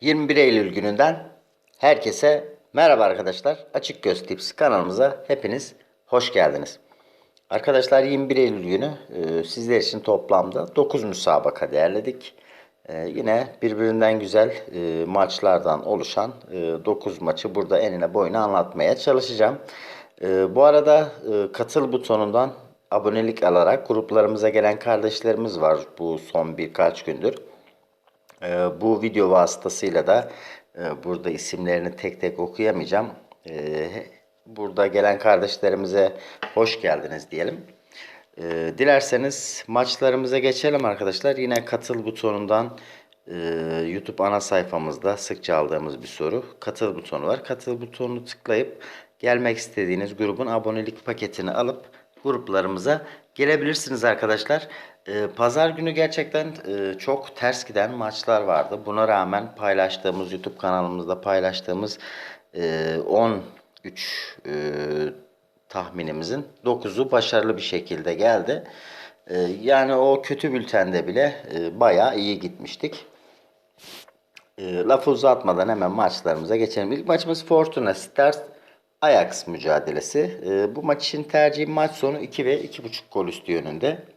21 Eylül gününden herkese merhaba arkadaşlar. Açık Göz Tips kanalımıza hepiniz hoş geldiniz. Arkadaşlar 21 Eylül günü e, sizler için toplamda 9 müsabaka değerledik. E, yine birbirinden güzel e, maçlardan oluşan e, 9 maçı burada enine boyuna anlatmaya çalışacağım. E, bu arada e, katıl butonundan abonelik alarak gruplarımıza gelen kardeşlerimiz var bu son birkaç gündür. Ee, bu video vasıtasıyla da e, burada isimlerini tek tek okuyamayacağım. Ee, burada gelen kardeşlerimize hoş geldiniz diyelim. Ee, dilerseniz maçlarımıza geçelim arkadaşlar. Yine katıl butonundan e, YouTube ana sayfamızda sıkça aldığımız bir soru. Katıl butonu var. Katıl butonunu tıklayıp gelmek istediğiniz grubun abonelik paketini alıp gruplarımıza gelebilirsiniz arkadaşlar. Ee, Pazar günü gerçekten e, çok ters giden maçlar vardı. Buna rağmen paylaştığımız YouTube kanalımızda paylaştığımız e, 13 e, tahminimizin 9'u başarılı bir şekilde geldi. E, yani o kötü bültende bile e, bayağı iyi gitmiştik. E, lafı uzatmadan hemen maçlarımıza geçelim. İlk maçımız Fortuna Stars Ajax mücadelesi. E, bu maç için tercihim maç sonu 2 ve 2.5 gol üstü yönünde.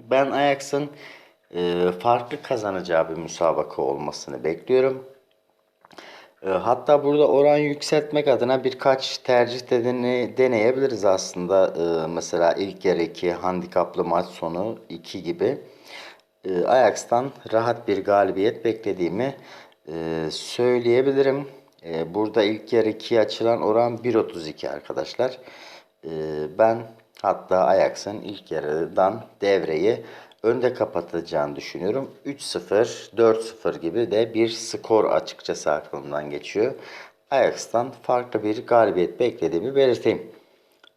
Ben Ajax'ın e, farklı kazanacağı bir müsabaka olmasını bekliyorum. E, hatta burada oran yükseltmek adına birkaç tercih de dene- deneyebiliriz aslında. E, mesela ilk yarı 2, handikaplı maç sonu 2 gibi. E, Ajax'tan rahat bir galibiyet beklediğimi e, söyleyebilirim. E, burada ilk yarı 2'ye açılan oran 1.32 arkadaşlar. E, ben hatta Ajax'ın ilk yarıdan devreyi önde kapatacağını düşünüyorum. 3-0, 4-0 gibi de bir skor açıkçası aklımdan geçiyor. Ajax'tan farklı bir galibiyet beklediğimi belirteyim.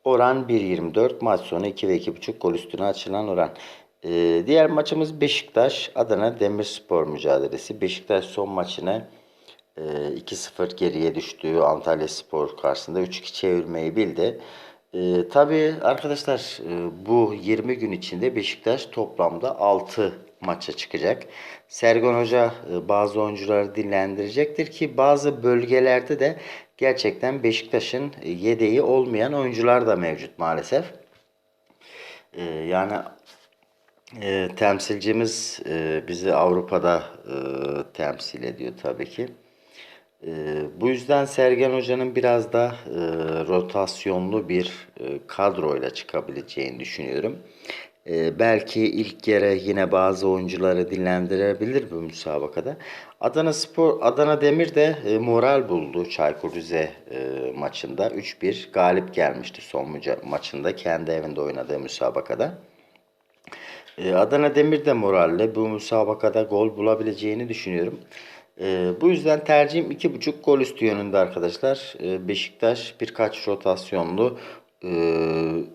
Oran 1.24 maç sonu 2 ve 2.5 gol üstüne açılan oran. Ee, diğer maçımız Beşiktaş Adana Demirspor mücadelesi. Beşiktaş son maçını e, 2-0 geriye düştüğü Antalya Spor karşısında 3-2 çevirmeyi bildi. E, tabii arkadaşlar e, bu 20 gün içinde Beşiktaş toplamda 6 maça çıkacak. Sergen Hoca e, bazı oyuncuları dinlendirecektir ki bazı bölgelerde de gerçekten Beşiktaş'ın e, yedeği olmayan oyuncular da mevcut maalesef. E, yani e, temsilcimiz e, bizi Avrupa'da e, temsil ediyor tabii ki. E, bu yüzden Sergen Hoca'nın biraz da e, rotasyonlu bir e, kadroyla çıkabileceğini düşünüyorum. E, belki ilk kere yine bazı oyuncuları dinlendirebilir bu müsabakada. Adana Spor, Adana Demir de e, moral buldu Çaykur Rize e, maçında. 3-1 galip gelmişti son maçında kendi evinde oynadığı müsabakada. Ee, Adana Demir de moralle bu müsabakada gol bulabileceğini düşünüyorum. Ee, bu yüzden tercihim 2.5 gol üstü yönünde arkadaşlar. Ee, Beşiktaş birkaç rotasyonlu e,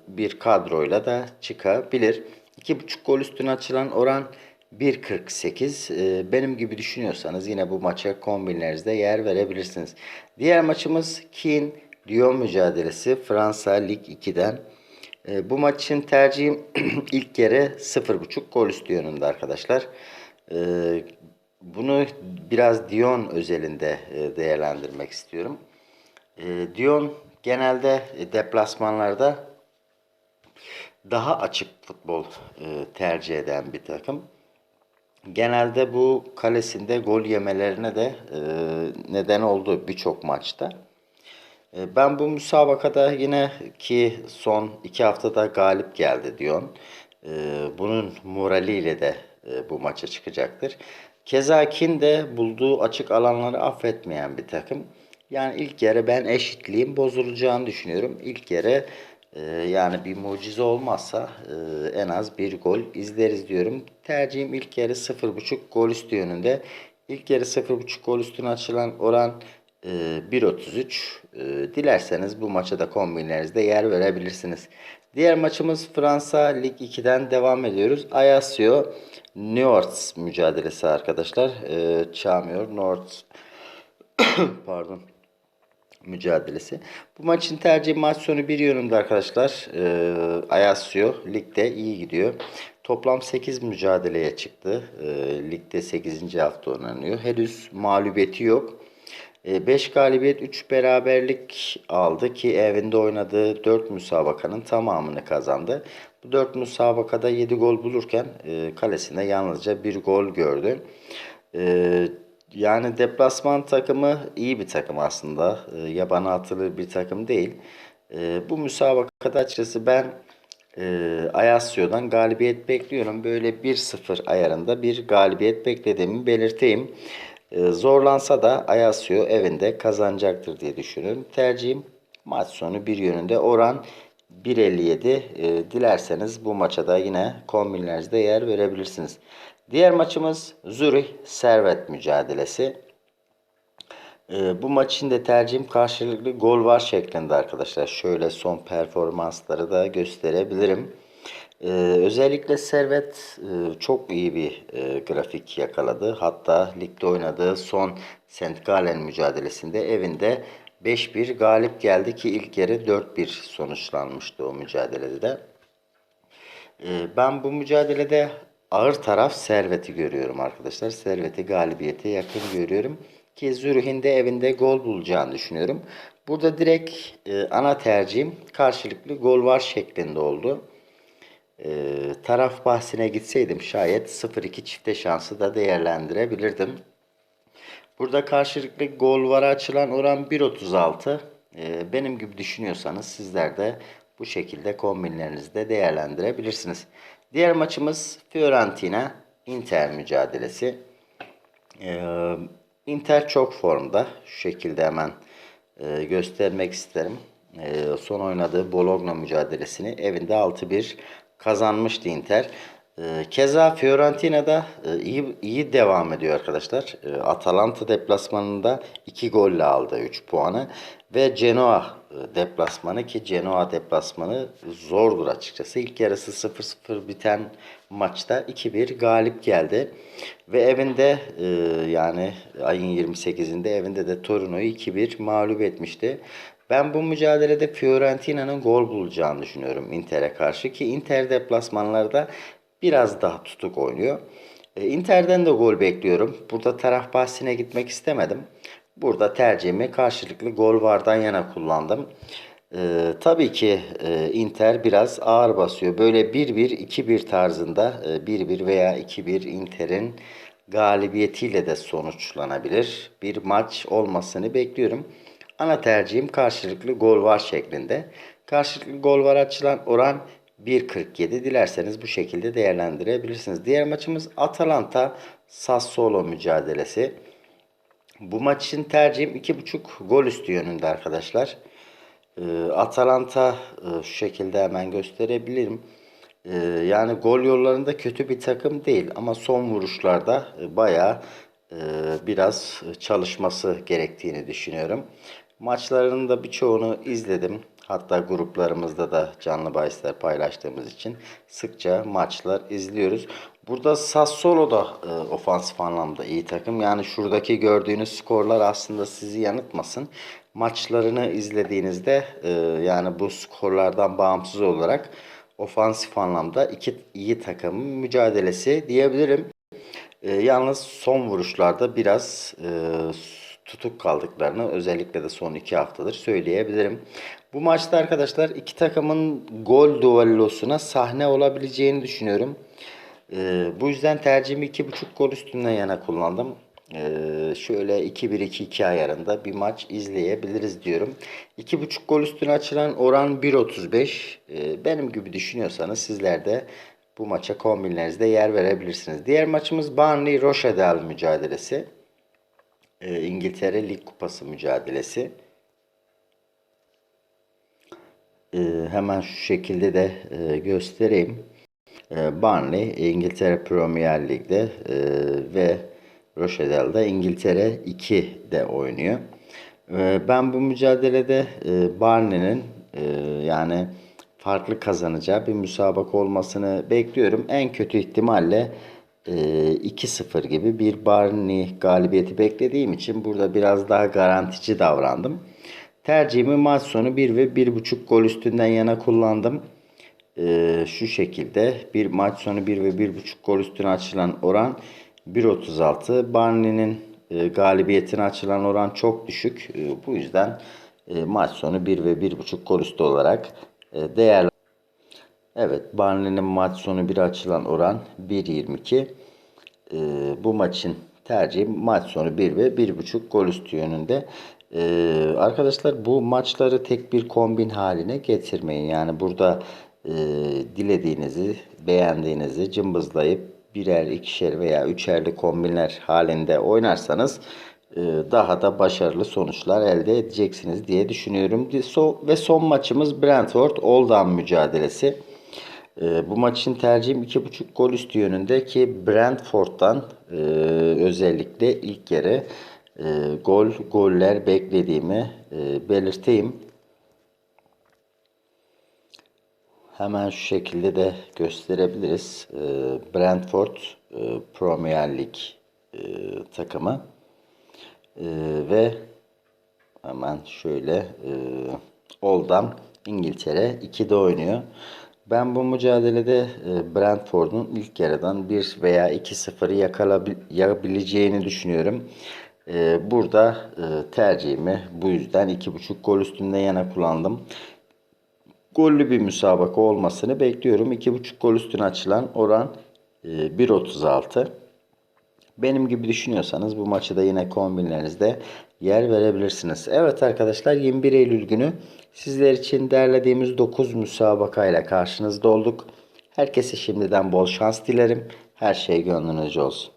bir kadroyla da çıkabilir. 2.5 gol üstüne açılan oran 1.48. Ee, benim gibi düşünüyorsanız yine bu maça kombinlerinizde yer verebilirsiniz. Diğer maçımız Kin Lyon mücadelesi Fransa Lig 2'den. E, bu maç için tercihim ilk kere 0.5 gol üstü yönünde arkadaşlar. E, bunu biraz Dion özelinde e, değerlendirmek istiyorum. E, Dion genelde e, deplasmanlarda daha açık futbol tercih eden bir takım. Genelde bu kalesinde gol yemelerine de neden oldu birçok maçta. Ben bu müsabakada yine ki son iki haftada galip geldi Dion. Bunun moraliyle de bu maça çıkacaktır. Keza Kin de bulduğu açık alanları affetmeyen bir takım. Yani ilk yarı ben eşitliğin bozulacağını düşünüyorum. İlk yarı e, yani bir mucize olmazsa e, en az bir gol izleriz diyorum. Tercihim ilk yarı 0.5 gol üstü yönünde. İlk yarı 0.5 gol üstüne açılan oran e, 1.33. E, dilerseniz bu maça da kombinlerinizde yer verebilirsiniz. Diğer maçımız Fransa Lig 2'den devam ediyoruz. Ayasio Niort mücadelesi arkadaşlar. E, Çağmıyor Niort pardon. mücadelesi. Bu maçın tercih maç sonu bir yönünde arkadaşlar. E, Ayasio ligde iyi gidiyor. Toplam 8 mücadeleye çıktı. E, ligde 8. hafta oynanıyor. Henüz mağlubiyeti yok. 5 galibiyet 3 beraberlik aldı ki evinde oynadığı 4 müsabakanın tamamını kazandı. Bu 4 müsabakada 7 gol bulurken e, kalesinde yalnızca 1 gol gördü. E, yani deplasman takımı iyi bir takım aslında. E, yabana atılır bir takım değil. E, bu müsabakada açıkçası ben e, galibiyet bekliyorum. Böyle 1-0 ayarında bir galibiyet beklediğimi belirteyim. E, zorlansa da Ayasyo evinde kazanacaktır diye düşünüyorum. Tercihim maç sonu bir yönünde oran 1.57. E, dilerseniz bu maça da yine kombinlerde yer verebilirsiniz. Diğer maçımız Zürih Servet mücadelesi. E, bu maç için de tercihim karşılıklı gol var şeklinde arkadaşlar. Şöyle son performansları da gösterebilirim. Ee, özellikle Servet e, çok iyi bir e, grafik yakaladı. Hatta ligde oynadığı son St. Gallen mücadelesinde evinde 5-1 galip geldi ki ilk yarı 4-1 sonuçlanmıştı o mücadelede de. Ee, ben bu mücadelede ağır taraf Servet'i görüyorum arkadaşlar. Servet'i galibiyete yakın görüyorum. Ki Zürih'in de evinde gol bulacağını düşünüyorum. Burada direkt e, ana tercihim karşılıklı gol var şeklinde oldu. E, taraf bahsine gitseydim şayet 0-2 çifte şansı da değerlendirebilirdim. Burada karşılıklı gol var açılan oran 1.36. E, benim gibi düşünüyorsanız sizler de bu şekilde kombinlerinizde değerlendirebilirsiniz. Diğer maçımız Fiorentina Inter mücadelesi. Ee, Inter çok formda. Şu şekilde hemen e, göstermek isterim. Son oynadığı Bologna mücadelesini evinde 6-1 kazanmıştı Inter. E, keza Fiorentina'da e, iyi, iyi devam ediyor arkadaşlar. E, Atalanta deplasmanında 2 golle aldı 3 puanı. Ve Genoa e, deplasmanı ki Genoa deplasmanı zordur açıkçası. İlk yarısı 0-0 biten maçta 2-1 galip geldi. Ve evinde e, yani ayın 28'inde evinde de Torino'yu 2-1 mağlup etmişti. Ben bu mücadelede Fiorentina'nın gol bulacağını düşünüyorum Inter'e karşı ki Inter deplasmanlarda biraz daha tutuk oynuyor. E, Inter'den de gol bekliyorum. Burada taraf bahsine gitmek istemedim. Burada tercihimi karşılıklı gol vardan yana kullandım. Ee, tabii ki e, Inter biraz ağır basıyor. Böyle 1-1, 2-1 tarzında e, 1-1 veya 2-1 Inter'in galibiyetiyle de sonuçlanabilir. Bir maç olmasını bekliyorum. Ana tercihim karşılıklı gol var şeklinde. Karşılıklı gol var açılan oran 1.47 dilerseniz bu şekilde değerlendirebilirsiniz. Diğer maçımız Atalanta Sassuolo mücadelesi. Bu maç için tercihim 2.5 gol üstü yönünde arkadaşlar. Ee, Atalanta e, şu şekilde hemen gösterebilirim. Ee, yani gol yollarında kötü bir takım değil ama son vuruşlarda e, bayağı e, biraz çalışması gerektiğini düşünüyorum. Maçlarının da birçoğunu izledim. Hatta gruplarımızda da canlı bahisler paylaştığımız için sıkça maçlar izliyoruz. Burada Sassuolo da e, ofansif anlamda iyi takım. Yani şuradaki gördüğünüz skorlar aslında sizi yanıltmasın. Maçlarını izlediğinizde e, yani bu skorlardan bağımsız olarak ofansif anlamda iki iyi takımın mücadelesi diyebilirim. E, yalnız son vuruşlarda biraz e, tutuk kaldıklarını özellikle de son iki haftadır söyleyebilirim. Bu maçta arkadaşlar iki takımın gol duellosuna sahne olabileceğini düşünüyorum. Ee, bu yüzden tercihimi 2.5 gol üstünden yana kullandım. Ee, şöyle 2-1-2-2 ayarında bir maç izleyebiliriz diyorum. 2.5 gol üstüne açılan oran 1.35. Ee, benim gibi düşünüyorsanız sizler de bu maça kombinlerinizde yer verebilirsiniz. Diğer maçımız Burnley Rochdale mücadelesi. Ee, İngiltere Lig Kupası mücadelesi. Ee, hemen şu şekilde de e, göstereyim. Burnley İngiltere Premier Lig'de e, ve Rochdale'da İngiltere 2'de oynuyor. Ben bu mücadelede e, e, yani farklı kazanacağı bir müsabaka olmasını bekliyorum. En kötü ihtimalle e, 2-0 gibi bir Burnley galibiyeti beklediğim için burada biraz daha garantici davrandım. Tercihimi maç sonu 1 ve 1.5 gol üstünden yana kullandım. Ee, şu şekilde bir maç sonu 1 ve 1.5 gol üstüne açılan oran 1.36. Barney'nin e, galibiyetine açılan oran çok düşük. E, bu yüzden e, maç sonu 1 ve 1.5 gol üstü olarak e, değerli. Evet Barney'nin maç sonu 1 açılan oran 1.22. E, bu maçın tercihi maç sonu 1 ve 1.5 gol üstü yönünde. E, arkadaşlar bu maçları tek bir kombin haline getirmeyin. Yani burada e, dilediğinizi, beğendiğinizi cımbızlayıp birer, ikişer veya üçerli kombinler halinde oynarsanız e, daha da başarılı sonuçlar elde edeceksiniz diye düşünüyorum. Ve son maçımız Brentford Oldham mücadelesi. E, bu maçın tercihim 2.5 gol üstü yönünde ki Brentford'dan e, özellikle ilk yarı e, gol goller beklediğimi e, belirteyim. Hemen şu şekilde de gösterebiliriz. E, Brentford e, Premier Lig e, takımı E, ve hemen şöyle e, Oldham İngiltere 2'de oynuyor. Ben bu mücadelede e, Brentford'un ilk yarıdan 1 veya 2-0'ı yakalayabileceğini düşünüyorum. E, burada e, tercihimi bu yüzden 2.5 gol üstünde yana kullandım. Gollü bir müsabaka olmasını bekliyorum. 2.5 gol üstüne açılan oran e, 1.36. Benim gibi düşünüyorsanız bu maçı da yine kombinlerinizde yer verebilirsiniz. Evet arkadaşlar 21 Eylül günü sizler için derlediğimiz 9 müsabakayla karşınızda olduk. Herkese şimdiden bol şans dilerim. Her şey gönlünüzce olsun.